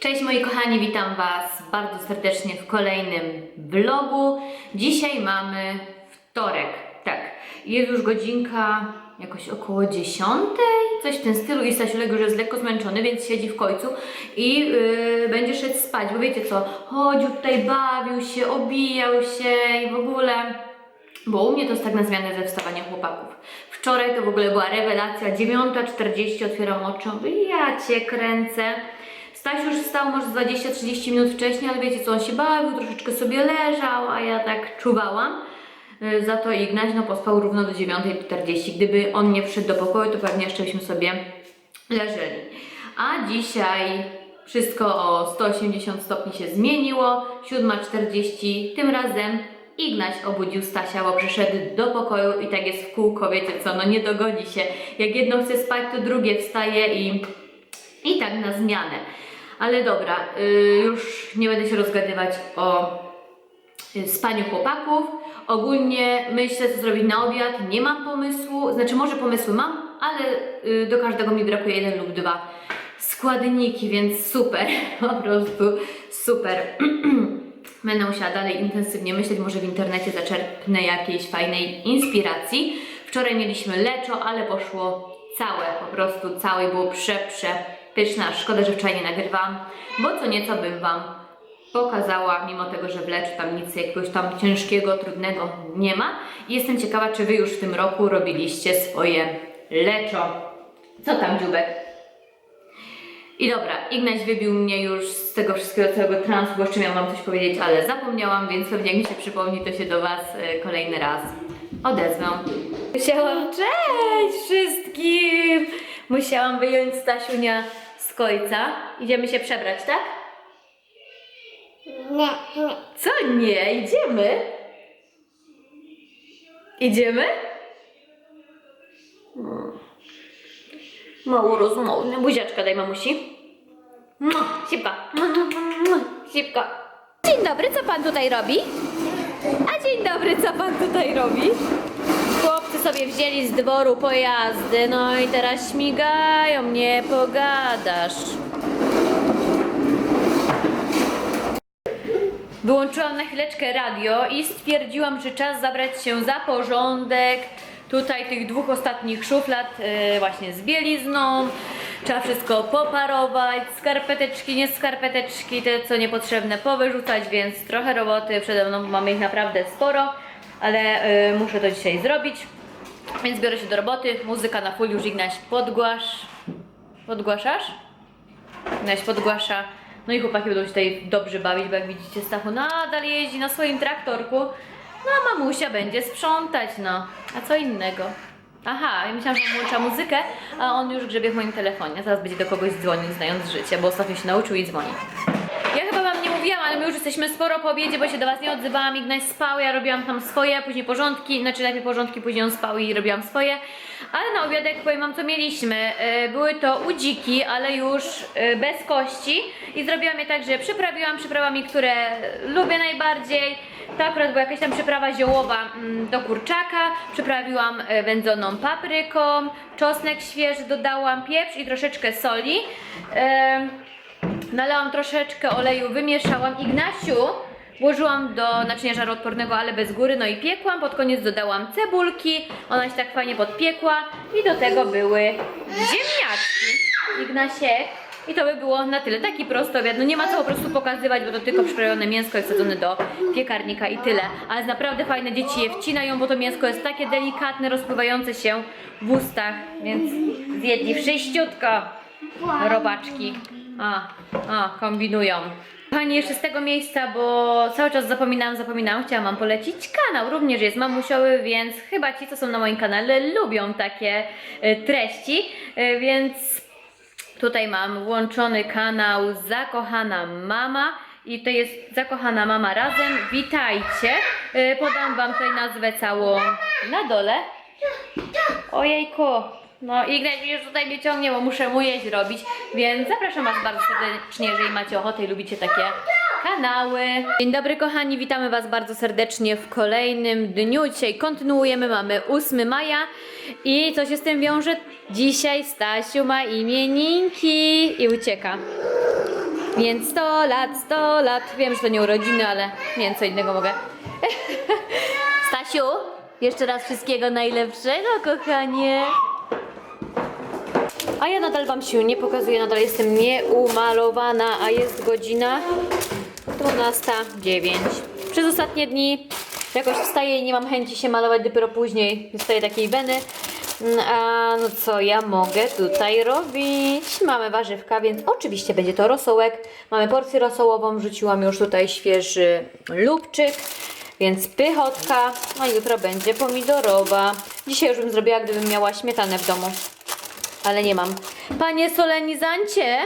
Cześć moi kochani, witam Was bardzo serdecznie w kolejnym vlogu. Dzisiaj mamy wtorek, tak. Jest już godzinka jakoś około 10, coś w tym stylu i Stasiulek już jest lekko zmęczony, więc siedzi w końcu i yy, będzie szedł spać, bo wiecie co, chodził tutaj, bawił się, obijał się i w ogóle... Bo u mnie to jest tak na zmianę ze wstawania chłopaków. Wczoraj to w ogóle była rewelacja, 9.40 otwieram oczy, ja Cię kręcę. Stasiu już wstał może z 20-30 minut wcześniej, ale wiecie co, on się bawił, troszeczkę sobie leżał, a ja tak czuwałam. Y, Za to Ignaś no, pospał równo do 9.40. Gdyby on nie wszedł do pokoju, to pewnie jeszcze byśmy sobie leżeli. A dzisiaj wszystko o 180 stopni się zmieniło. 7.40 tym razem Ignaś obudził Stasia, bo przyszedł do pokoju i tak jest w kółko, wiecie co, no nie dogodzi się. Jak jedno chce spać, to drugie wstaje i, i tak na zmianę. Ale dobra, y, już nie będę się rozgadywać o y, spaniu chłopaków. Ogólnie myślę, co zrobić na obiad. Nie mam pomysłu, znaczy może pomysły mam, ale y, do każdego mi brakuje jeden lub dwa składniki, więc super, po prostu super. Będę musiała dalej intensywnie myśleć, może w internecie zaczerpnę jakiejś fajnej inspiracji. Wczoraj mieliśmy leczo, ale poszło całe, po prostu całe było prze, prze Aż Szkoda, że wczoraj nie nagrywam, bo co nieco bym Wam pokazała, mimo tego, że w leczu tam nic jakiegoś tam ciężkiego, trudnego nie ma. I jestem ciekawa, czy Wy już w tym roku robiliście swoje leczo. Co tam, Dziubek? I dobra, Ignaś wybił mnie już z tego wszystkiego całego transu, bo jeszcze miałam wam coś powiedzieć, ale zapomniałam, więc pewnie jak mi się przypomni, to się do Was e, kolejny raz odezwę. Musiałam, cześć wszystkim! Musiałam wyjąć Stasiunia końca. Idziemy się przebrać, tak? Nie, nie. Co nie? Idziemy? Idziemy? Hmm. Mało rozmowny. Buziaczka daj mamusi. Sipka. Sipka. Dzień dobry, co pan tutaj robi? A dzień dobry, co pan tutaj robi? Chłopcy sobie wzięli z dworu pojazdy, no i teraz śmigają, nie pogadasz. Wyłączyłam na chwileczkę radio i stwierdziłam, że czas zabrać się za porządek tutaj tych dwóch ostatnich szuflad yy, właśnie z bielizną. Trzeba wszystko poparować, skarpeteczki, nie skarpeteczki, te co niepotrzebne powyrzucać, więc trochę roboty przede mną, mamy ich naprawdę sporo, ale yy, muszę to dzisiaj zrobić. Więc biorę się do roboty, muzyka na full już Ignaś podgłasz. Podgłaszasz? Ignaś podgłasza. No i chłopaki będą się tutaj dobrze bawić, bo jak widzicie Stachu nadal jeździ na swoim traktorku. No a mamusia będzie sprzątać, no. A co innego? Aha, ja myślałam, że włącza muzykę, a on już grzebie w moim telefonie. Zaraz będzie do kogoś dzwonił, znając życie, bo ostatnio się nauczył i dzwoni. Ja chyba wam nie mówiłam, ale my już jesteśmy sporo po obiedzie, bo się do was nie odzywałam. Ignaś spał, ja robiłam tam swoje, później porządki, znaczy najpierw porządki, później on spał i robiłam swoje. Ale na obiadek powiem wam co mieliśmy. E, Były to udziki, ale już e, bez kości i zrobiłam je tak, że przyprawiłam przyprawami, które lubię najbardziej. To akurat była jakaś tam przyprawa ziołowa mm, do kurczaka. Przyprawiłam e, wędzoną papryką, czosnek świeży dodałam, pieprz i troszeczkę soli. Nalałam troszeczkę oleju, wymieszałam. Ignaciu włożyłam do naczynia żaroodpornego, ale bez góry, no i piekłam. Pod koniec dodałam cebulki, ona się tak fajnie podpiekła i do tego były ziemniaczki. Ignasiek. I to by było na tyle. Taki prosty obiad. No nie ma co po prostu pokazywać, bo to tylko przyprawione mięsko jest wsadzone do piekarnika i tyle. Ale naprawdę fajne, dzieci je wcinają, bo to mięsko jest takie delikatne, rozpływające się w ustach, więc zjedli wszyściutko robaczki. A, a, kombinują. Kochani, jeszcze z tego miejsca, bo cały czas zapominałam, zapominałam, chciałam Wam polecić kanał, również jest mamusiowy, więc chyba ci, co są na moim kanale, lubią takie e, treści, e, więc tutaj mam włączony kanał Zakochana Mama i to jest Zakochana Mama Razem, witajcie, E, podam Wam tutaj nazwę całą na dole, Ojejku. No Ignaś już tutaj mnie ciągnie, bo muszę mu jeść robić, więc zapraszam Was bardzo serdecznie, jeżeli macie ochotę i lubicie takie kanały. Dzień dobry kochani, witamy Was bardzo serdecznie w kolejnym dniu. Dzisiaj kontynuujemy, mamy 8 maja i co się z tym wiąże? Dzisiaj Stasiu ma imieninki i ucieka. Więc 100 lat, 100 lat. Wiem, że to nie urodziny, ale nie wiem, co innego mogę. Stasiu, jeszcze raz wszystkiego najlepszego, kochanie. A ja nadal wam się nie pokazuję, nadal jestem nieumalowana, a jest godzina 12.09. Przez ostatnie dni jakoś wstaję i nie mam chęci się malować, dopiero później dostaję takiej weny. Mm, A no co ja mogę tutaj robić? Mamy warzywka, więc oczywiście będzie to rosołek. Mamy porcję rosołową, wrzuciłam już tutaj świeży lubczyk. Więc pychotka, a jutro będzie pomidorowa. Dzisiaj już bym zrobiła, gdybym miała śmietanę w domu ale nie mam. Panie solenizancie!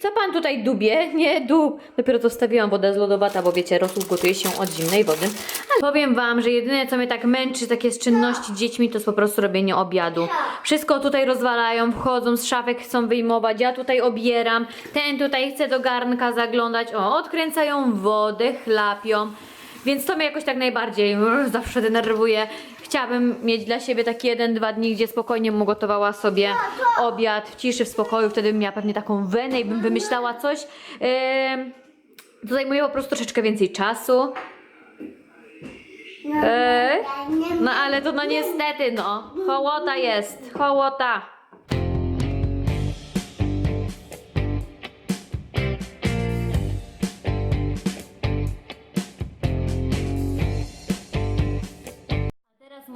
Co pan tutaj dubie? Nie dub. Dopiero co wstawiłam wodę z lodowata, bo wiecie, rosół gotuje się od zimnej wody. Ale powiem wam, że jedyne co mnie tak męczy, takie z czynności dziećmi, to jest po prostu robienie obiadu. Wszystko tutaj rozwalają, wchodzą z szafek, chcą wyjmować, ja tutaj obieram, ten tutaj chce do garnka zaglądać, o, odkręcają wodę, chlapią. Więc to mnie jakoś tak najbardziej mm, zawsze denerwuje. Chciałabym mieć dla siebie takie jeden, dwa dni, gdzie spokojnie bym gotowała sobie obiad w ciszy, w spokoju. Wtedy bym miała pewnie taką wenę i bym wymyślała coś. Ym, to zajmuje po prostu troszeczkę więcej czasu. Eee, no ale to no niestety no. Hołota jest. Hołota.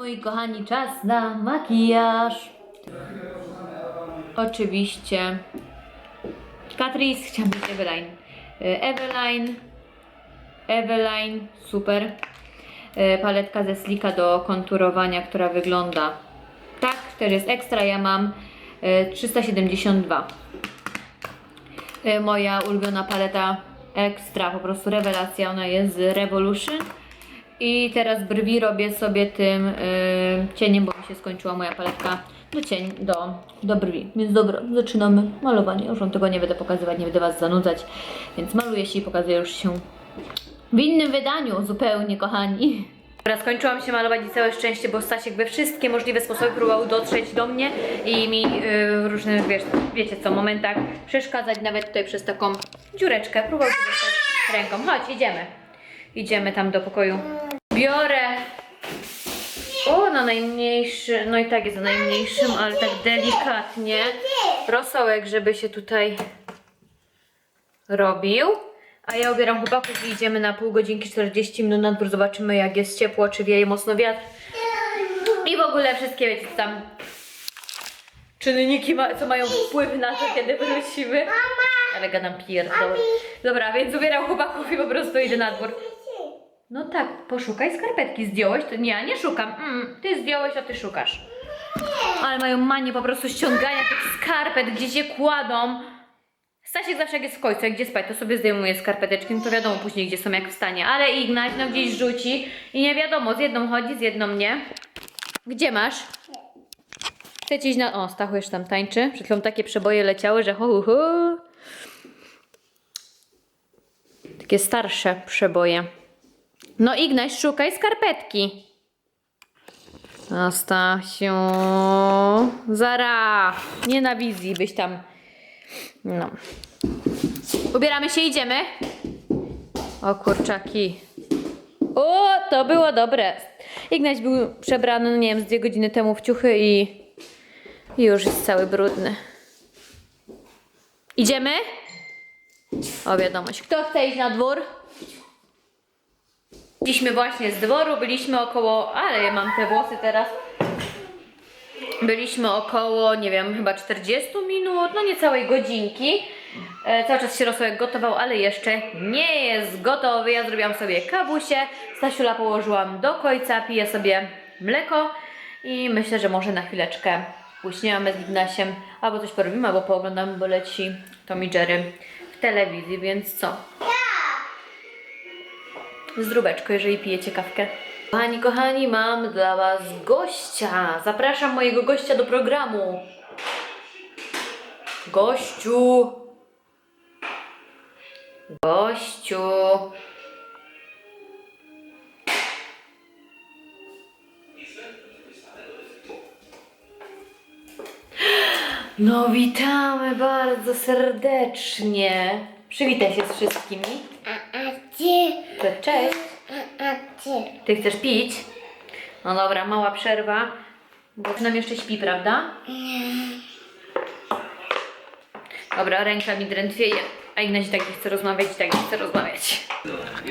Moi kochani czas na makijaż. Oczywiście. Catrice, chciałam być Eveline. Y, Eveline. Eveline, super. Y, Paletka ze Slika do konturowania, która wygląda tak. Też jest ekstra, ja mam y, 372. Y, Moja ulubiona paleta ekstra, po prostu rewelacja, ona jest z Revolution. I teraz brwi robię sobie tym y, cieniem, bo mi się skończyła moja paletka do cień, do, do brwi. Więc dobra, zaczynamy malowanie. Już wam tego nie będę pokazywać, nie będę was zanudzać. Więc maluję się i pokazuję już się w innym wydaniu zupełnie, kochani. Dobra, skończyłam się malować i całe szczęście, bo Stasiek we wszystkie możliwe sposoby próbował dotrzeć do mnie i mi yy, w różnych, wiesz, wiecie co, momentach przeszkadzać, nawet tutaj przez taką dziureczkę. Próbował się dostać ręką. Chodź, idziemy. Idziemy tam do pokoju. Biorę. O, na najmniejszy, no i tak jest na najmniejszym, ale tak delikatnie. Rosołek, żeby się tutaj robił. A ja ubieram chłopaków i idziemy na pół godzinki, 40 minut na dwór. Zobaczymy jak jest ciepło, czy wieje mocno wiatr. I w ogóle wszystkie, wiecie tam czynniki, co mają wpływ na to, kiedy wrócimy. Ale gadam pierdol. Dobra, więc ubieram chłopaków i po prostu idę na dwór. No tak, poszukaj skarpetki. Zdjąłeś? To nie, ja nie szukam. Mm, ty zdjąłeś, a ty szukasz. Ale mają manię po prostu ściągania tych skarpet, gdzie się kładą. Stasiek zawsze jak jest w końcu, jak gdzie spać, to sobie zdejmuje skarpeteczki, no to wiadomo później, gdzie są, jak wstanie. Ale Ignaś no gdzieś rzuci i nie wiadomo, z jedną chodzi, z jedną nie. Gdzie masz? Chcecie iść na... O, Stachu jeszcze tam tańczy. Przed chwilą takie przeboje leciały, że hu, hu. Takie starsze przeboje. No Ignaś, szukaj skarpetki. No Stasiu, zara, nie na wizji byś tam, no. Ubieramy się, idziemy? O kurczaki. O, to było dobre. Ignaś był przebrany, no nie wiem, z dwie godziny temu w ciuchy i, już jest cały brudny. Idziemy? O, wiadomość. Kto chce iść na dwór? Byliśmy właśnie z dworu, byliśmy około, ale ja mam te włosy teraz. Byliśmy około, nie wiem, chyba 40 minut, no niecałej godzinki. E, cały czas się rosołek gotował, ale jeszcze nie jest gotowy. Ja zrobiłam sobie kawusie, Stasiula położyłam do końca, piję sobie mleko i myślę, że może na chwileczkę uśniemy z Ignasiem, albo coś porobimy, albo pooglądamy, bo leci Tom i Jerry w telewizji, więc co? Zdróbeczko, jeżeli pijecie kawkę. Kochani, kochani, mam dla Was gościa. Zapraszam mojego gościa do programu. Gościu. Gościu. No witamy bardzo serdecznie. Przywitaj się z wszystkimi. To cześć. ty. Ty chcesz pić? No dobra, mała przerwa. Bo nam jeszcze śpi, prawda? Dobra, ręka mi drętwieje. A Ignaś tak nie chce rozmawiać, i tak nie chce rozmawiać.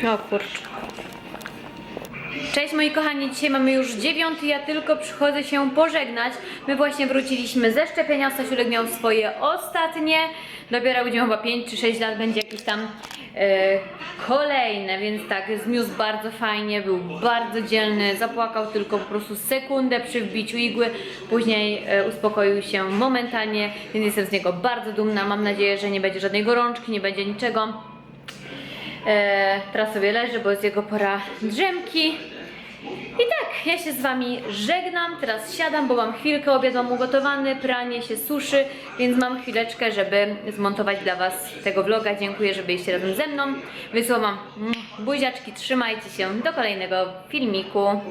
No kurczę. Cześć moi kochani, dzisiaj mamy już dziewiąty, ja tylko przychodzę się pożegnać. My właśnie wróciliśmy ze szczepienia, Stasiulek miał swoje ostatnie, dopiero będzie chyba 5 czy 6 lat, będzie jakieś tam e, kolejne, więc tak, zniósł bardzo fajnie, był bardzo dzielny, zapłakał tylko po prostu sekundę przy wbiciu igły, później e, uspokoił się momentalnie, więc jestem z niego bardzo dumna, mam nadzieję, że nie będzie żadnej gorączki, nie będzie niczego. E, teraz sobie leży, bo jest jego pora drzemki. I tak, ja się z Wami żegnam, teraz siadam, bo mam chwilkę, obiad mam ugotowany, pranie się suszy, więc mam chwileczkę, żeby zmontować dla Was tego vloga. Dziękuję, że byliście razem ze mną. Wysyłam mm, buziaczki, trzymajcie się, do kolejnego filmiku.